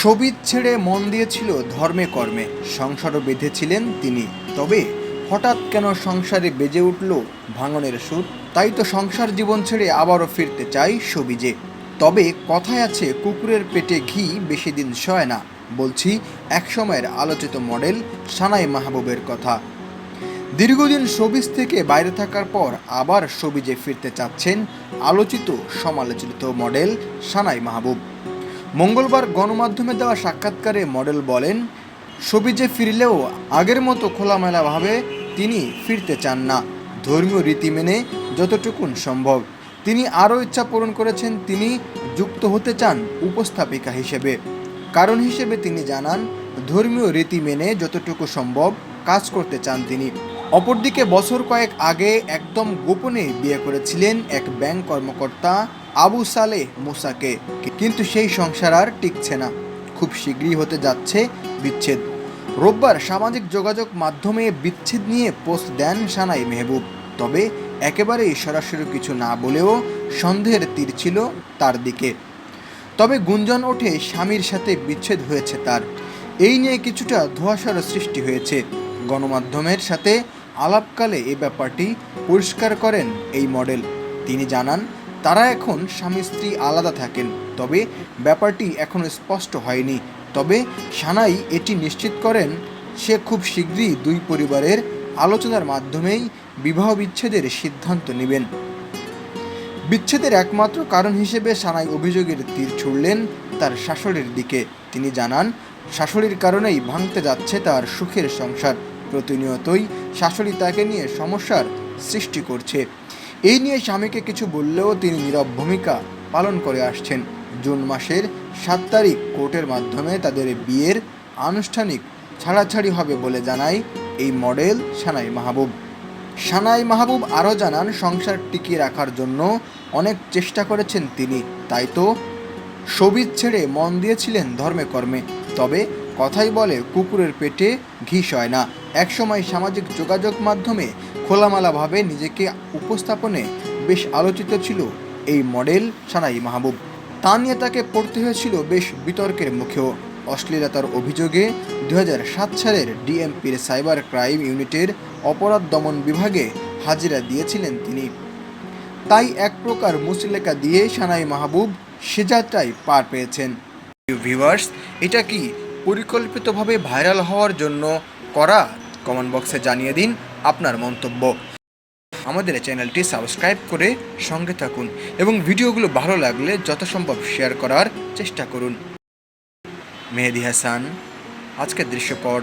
সবিত ছেড়ে মন দিয়েছিল ধর্মে কর্মে। সংসারও বেঁধেছিলেন তিনি। তবে হঠাৎ কেন সংসারে বেজে উঠল ভাঙনের সুর? তাই তো সংসার জীবন ছেড়ে আবারও ফিরতে চাই সবিজে তবে কথায় আছে, কুকুরের পেটে ঘি বেশি দিন সয় না, বলছি একসময়ের আলোচিত মডেল সানাই মাহবুবের কথা। দীর্ঘদিন শোবিজ থেকে বাইরে থাকার পর আবার শোবিজে ফিরতে চাচ্ছেন আলোচিত সমালোচিত মডেল সানাই মাহবুব। মঙ্গলবার গণমাধ্যমে দেওয়া সাক্ষাৎকারে মডেল বলেন শোবিজে ফিরলেও আগের মতো খোলামেলাভাবে তিনি ফিরতে চান না। ধর্মীয় রীতি মেনে যতটুকুন সম্ভব। তিনি আরও ইচ্ছা পূরণ করেছেন, তিনি যুক্ত হতে চান উপস্থাপিকা হিসেবে। কারণ হিসেবে তিনি জানান, ধর্মীয় রীতি মেনে যতটুকু সম্ভব কাজ করতে চান তিনি। অপরদিকে বছর কয়েক আগে একদম গোপনে বিয়ে করেছিলেন এক ব্যাংক কর্মকর্তা আবু সালেহ মুসাকে। কিন্তু সেই সংসার আর টিকছে না। খুব শীঘ্রই হতে যাচ্ছে বিচ্ছেদ। রোববার সামাজিক যোগাযোগ মাধ্যমে বিচ্ছেদ নিয়ে পোস্ট দেন সানাই মেহবুব। তবে একেবারেই সরাসরি কিছু না বলেও সন্দেহের তীর ছিল তার দিকে। তবে গুঞ্জন ওঠে স্বামীর সাথে বিচ্ছেদ হয়েছে তার। এই নিয়ে কিছুটা ধোঁয়াশার সৃষ্টি হয়েছে। গণমাধ্যমের সাথে আলাপকালে এ ব্যাপারটি পরিষ্কার করেন এই মডেল। তিনি জানান, তারা এখন স্বামী স্ত্রী আলাদা থাকেন, তবে ব্যাপারটি এখনও স্পষ্ট হয়নি। তবে সানাই এটি নিশ্চিত করেন, সে খুব শীঘ্রই দুই পরিবারের আলোচনার মাধ্যমেই বিবাহ বিচ্ছেদের সিদ্ধান্ত নেবেন। বিচ্ছেদের একমাত্র কারণ হিসেবে সানাই অভিযোগের তীর ছুড়লেন তার শাশুড়ির দিকে। তিনি জানান, শাশুড়ির কারণেই ভাঙতে যাচ্ছে তার সুখের সংসার। প্রতিনিয়তই শাশুড়ি তাকে নিয়ে সমস্যার সৃষ্টি করছে। এই নিয়ে স্বামীকে কিছু বললেও তিনি নীরব ভূমিকা পালন করে আসছেন। জুন মাসের সাত তারিখ কোর্টের মাধ্যমে তাদের বিয়ের আনুষ্ঠানিক ছাড়াছাড়ি হবে বলে জানায় এই মডেল সানাই মাহবুব। সানাই মাহবুব আরও জানান, সংসার টিকিয়ে রাখার জন্য অনেক চেষ্টা করেছেন তিনি। তাই তো সবিজ ছেড়ে মন দিয়েছিলেন ধর্মে কর্মে। তবে কথাই বলে, কুকুরের পেটে ঘি সয় না। একসময় সামাজিক যোগাযোগ মাধ্যমে খোলামেলাভাবে নিজেকে উপস্থাপনে বেশ আলোচিত ছিল এই মডেল সানাই মাহবুব। তা নিয়ে তাকে পড়তে হয়েছিল বেশ বিতর্কের মুখেও। অশ্লীলতার অভিযোগে দু সাত সালের ডিএমপির সাইবার ক্রাইম ইউনিটের অপরাধ দমন বিভাগে হাজিরা দিয়েছিলেন তিনি। তাই এক প্রকার মুসলেকা দিয়ে সানাই মাহবুব সে যাত্রায় পার পেয়েছেন। ভিউয়ার্স এটা কি পরিকল্পিতভাবে ভাইরাল হওয়ার জন্য করা কমেন্ট বক্সে জানিয়ে দিন আপনার মন্তব্য। আমাদের চ্যানেলটি সাবস্ক্রাইব করে সঙ্গে থাকুন এবং ভিডিওগুলো ভালো লাগলে যথাসম্ভব শেয়ার করার চেষ্টা করুন। মেহেদি হাসান, আজকের দৃশ্যপট।